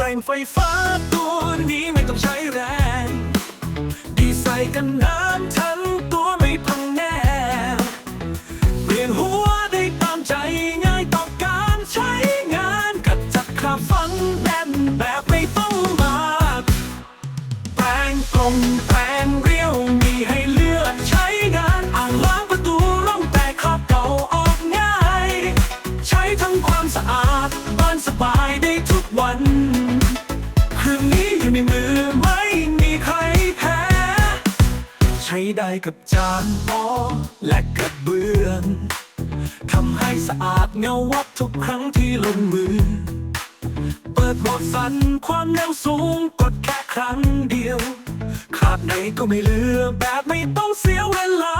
ไฟฟ้าตัวนี้ไม่ต้องใช้แรง ดีใส่กันน้ำทั้งตัวไม่พังแน่ เปลี่ยนหัวได้ตามใจง่ายต่อการใช้งานกัดจัดคราฟังแน่นแบบไม่ต้องมากแปรงตรงแปรงเรียวมีให้เลือกใช้งานอ่างล้างประตูร่องแต่ครอบเก่าออกง่าย ใช้ทั้งความสะอาดบ้านสบายได้ รื่องนี้อยู่ในมือไม่มีใครแพ้ ใช้ได้กับจานหม้อและกระเบื้องทำให้สะอาดเงาวับทุกครั้งที่ลงมือ เปิดโหมดสันความเร็วสูงกดแค่ครั้งเดียว ขาดไหนก็ไม่เหลือแบบไม่ต้องเสียเวลา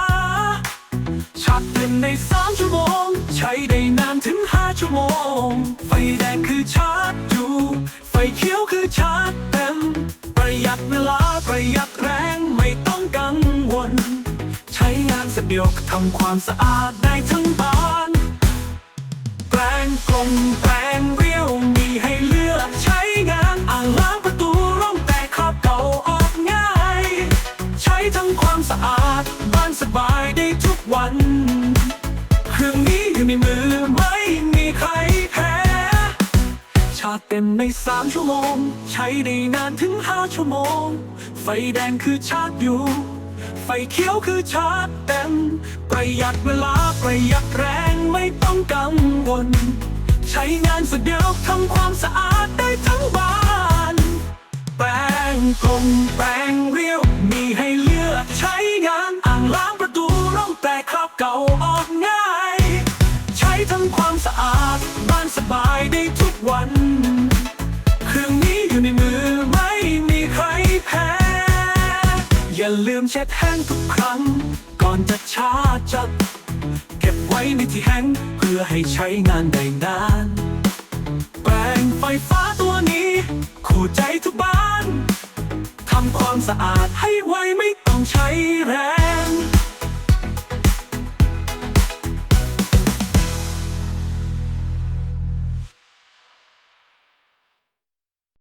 ชาร์จเต็มใน3ชั่วโมง ใช้ได้นานถึง5ชั่วโมง ไฟแดงคือชาร์จอยู่ ไฟเขียวคือชาร์จ ลาประหยัดแรงไม่ต้องกังวล ใช้งานสะดวกทำความสะอาดได้ทั้งบ้าน แปรงกลมแปรง เต็มใน3ชั่วโมง ใช้ได้นานถึง5ชั่วโมง ไฟแดงคือชาร์จอยู่ ไฟเขียวคือชาร์จเต็ม ประหยัดเวลาประหยัดแรงไม่ต้องกังวล ใช้งานสะดวกทำความสะอาดได้ทั้งบ้าน แปรงกลมแปรงเรียว มีให้เลือกใช้งานอ่างล้างประตูร่องแต่คราบเก่าออกง่าย ใช้ทั้งความสะอาดบ้านสบายได้ทุกวัน มเช็ดแห้งทุกครั้ง ก่อนจะชาร์จเก็บไว้ในที่แห้งเพื่อให้ใช้งานได้นาน แปรงไฟฟ้าตัวนี้ คู่ใจทุกบ้าน ทำความสะอาดให้ไวไม่ต้องใช้แรง